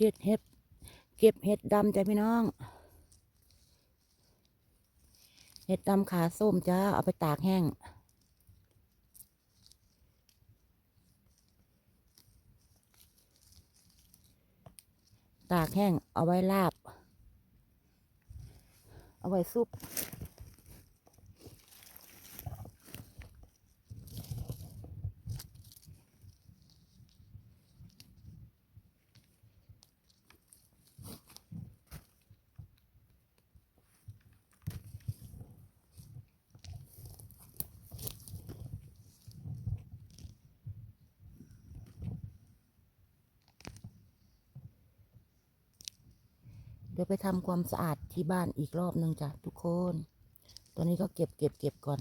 เก็บเห็ดเก็บเห็ดดำจ้ะพี่น้อง เห็ดดำขาส้มจ้าเอาไปตากแห้งตากแห้งเอาไว้ลาบ เอาไว้ซุป ดี๋ยวไปทำความสะอาดที่บ้านอีกรอบหนึ่งจ้ะทุกคน ตอนนี้ก็เก็บเก็บเก็บก่อน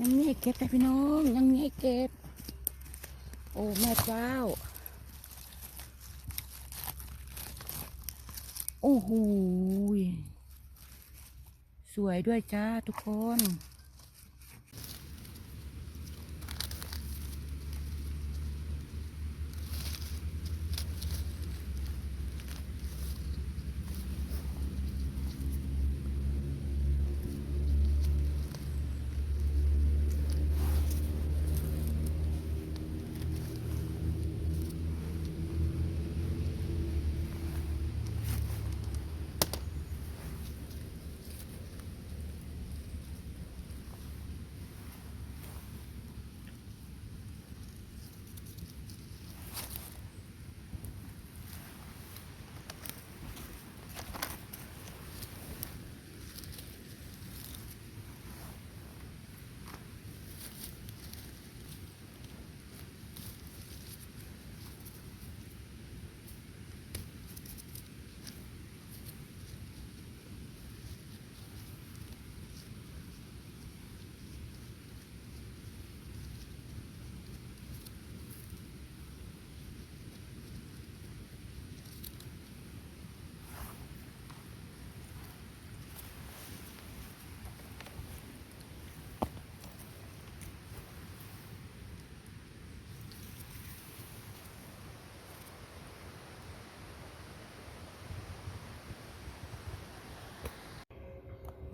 ยังมีให้เก็บแต่พี่น้อง ยังมีให้เก็บ โอ้แม่เจ้า โอ้โหสวยด้วยจ้าทุกคน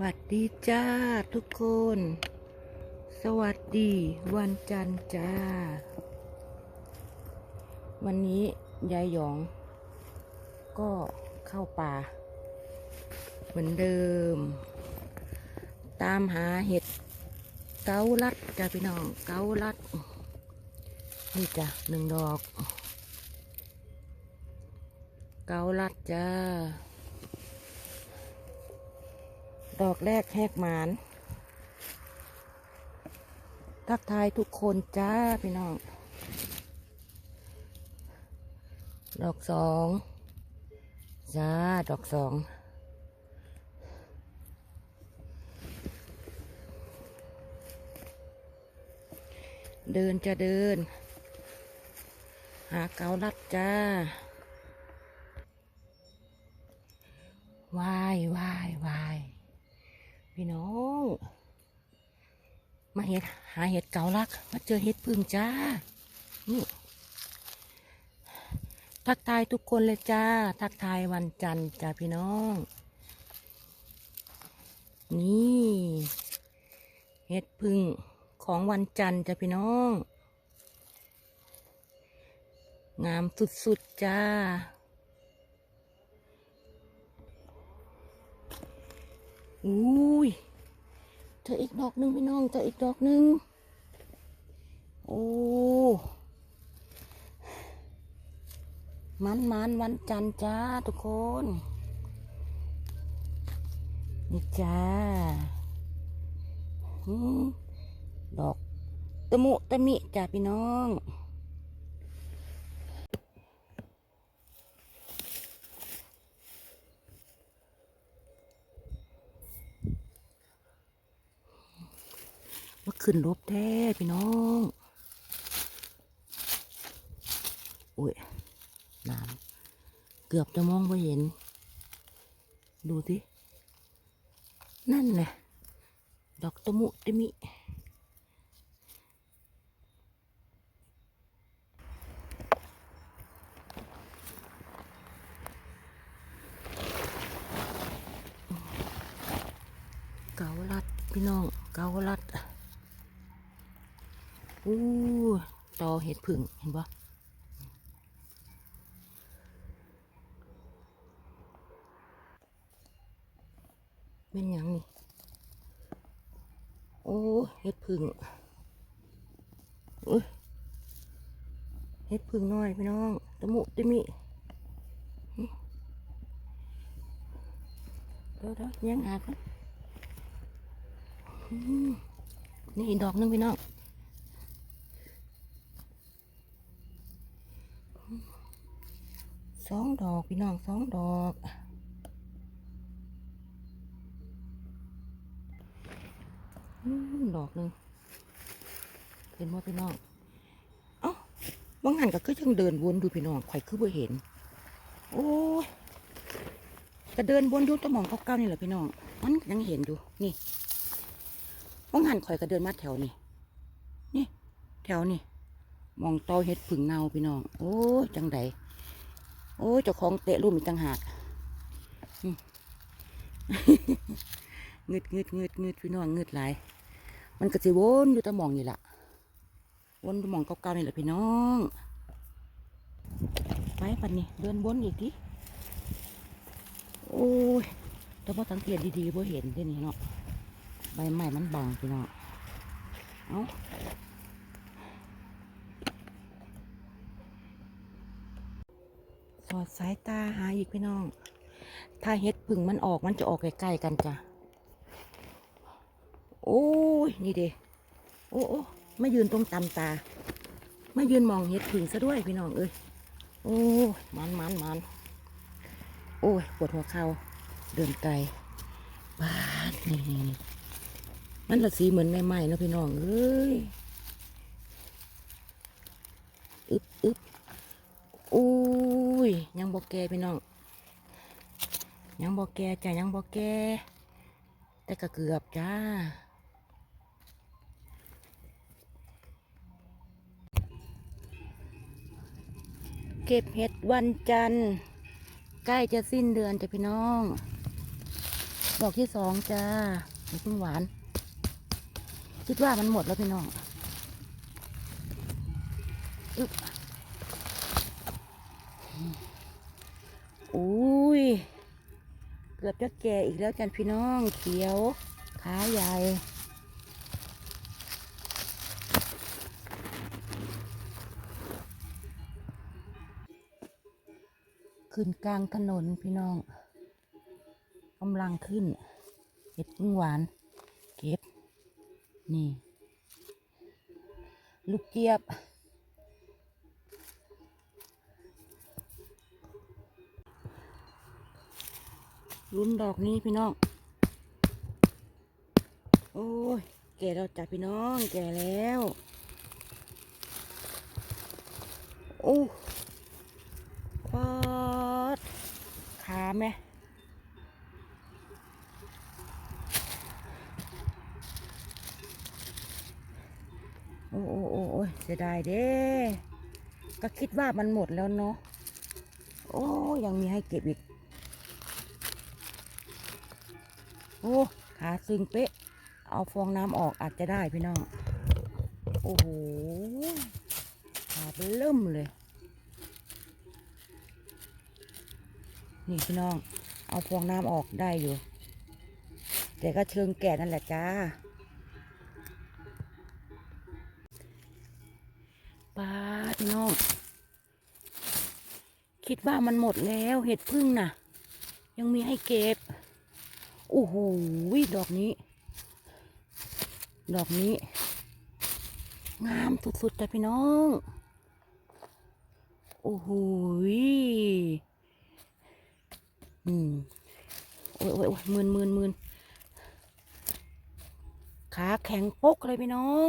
วัสดีจ้าทุกคน สวัสดีวันจันทร์จ้า วันนี้ยายหยอง ก็เข้าป่า เหมือนเดิม ตามหาเห็ดเกาลัดจ้าพี่น้องเกาลัด นี่จ้ะหนึ่งดอก เกาลัดจ้า ดอกแรกแหกหมาน ทักทายทุกคนจ้าพี่น้อง ดอกสองจ้า ดอกสองเดินจะเดิน หาเกาลัดจ้าวายวายวาย พี่น้อง มาเห็ดหาเห็ดเกาลัก มาเจอเห็ดพึ่งจ้า นี่ ทักทายทุกคนเลยจ้า ทักทายวันจันทร์จ้าพี่น้อง นี่เห็ดพึ่งของวันจันทร์จ้าพี่น้อง งามสุดๆจ้า อุ้ยเจออีกดอกหนึ่งพี่น้องเจออีกดอกหนึ่งโอ้มันมันวันจันทร์จ้าทุกคน นี่จ้าดอกตะมุตะมิจ้าพี่น้อง ขึ้นรบแท้พี่น้องอุ้ยน้ำเกือบจะมองไม่เห็น ดูสินั่นแหละดอกตะมุตะมิเกาลัดพี่น้องเกาลัด อู้ตอเห็ดผึ่งเห็นปะเป็นยังนี่ โอ้เห็ดผึ่งอุ้ยเห็ดผึ่งน้อยพี่น้องตะมุตะมิเดี๋ยวเดี๋ยวยังหากันอืมนี่ดอกนึงพี่น้อง สองดอกพี่น้องสองดอกอดอกหนึ่งเห็นว่าพี่น้อง เอ้าบางหันก็คือยังเดินวนดูพี่น้องข่อยคือบ่เห็น โอ้ยก็เดินวนอยู่แตะมองเก้าๆนี่แหละพี่น้อง มันยังเห็นอยู่ นี่ว่างหันข่อยก็เดินมาแถวนี่ นี่ แถวนี่ มองตอเห็ดผึ่งเนาพี่น้อง โอ้ยจังใด โอ้ยเจ้าของเตะรูมอีกต่างหากอืมงึดเงึดเงึดเงึดพี่น้องเงึดหลาย มันก็สิวนอยู่ตะมองนี่แหละวนอยู่หมองเก่าๆนี่แหละพี่น้องไปปันนี่เดินวนอีกทีโอ้ยแต่พอสังเกตดีๆพอเห็นที่นี่เนาะใบไม้มันบางพี่น้องเอ้า อดสายตาหาอีกพี่น้อง ถ้าเห็ดผึ่งมันออกมันจะออกใกล้ๆกันจ้ะ โอ้ย นี่เด้โอ้โอ้ไม่ยืนตรงตำตา ไม่ยืนมองเห็ดผึ่งซะด้วยพี่น้องเอ้ย โอ้มันมันมันโอ้ย ปวดหัวเข่าเดินไกลบ้านนี่นี่นี่มันละสีเหมือนใหม่ๆนะพี่น้องเอ้ย อึบอึบ อุ้ยยังบอกแกพี่น้องยังบอกแกจ้ะยังบอกแก แต่ก็เกือบจ้าเก็บเห็ดวันจันทร์ใกล้จะสิ้นเดือนจ้ะพี่น้อง ดอกที่สองจ้าเห็ดเพิ่งหวาน คิดว่ามันหมดแล้วพี่น้องอึ๊บอุ้ย เกือบจะแก่อีกแล้วจันพี่น้องเขียวขาใหญ่ขึ้นกลางถนนพี่น้องกำลังขึ้นเห็ดพึ่งหวาน เก็บ นี่ ลูกเจี๊ยบ ลุ้นดอกนี้พี่น้อง โอ้ย แก่แล้วจ้ะพี่น้อง แก่แล้ว โอ้ปอดขาไหมโอ้โอ้โอ้โอ้เสียดายเด้ก็คิดว่ามันหมดแล้วเนาะ โอ้ยังมีให้เก็บอีก โอ้ขาซึงเป๊ะ เอาฟองน้ำออกอาจจะได้พี่น้อง โอ้โหขาเป็นเริ่มเลย นี่พี่น้อง เอาฟองน้ำออกได้อยู่ แต่ก็เชิงแก่นั่นแหละจ้าปลาพี่น้อง คิดว่ามันหมดแล้วเห็ดพึ่งน่ะ ยังมีให้เก็บ โอ้โหดอกนี้ ดอกนี้ งามสุดๆจ้ะพี่น้อง โอ้โหอืมโอ้ยโอ้ยโอ้ยหมื่นมืนมืนขาแข็งปกเลยพี่น้อง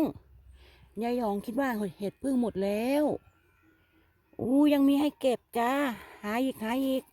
ยายหยองคิดว่าเห็ดพึ่งหมดแล้วอู้ยังมีให้เก็บจ้า หาอีกหาอีก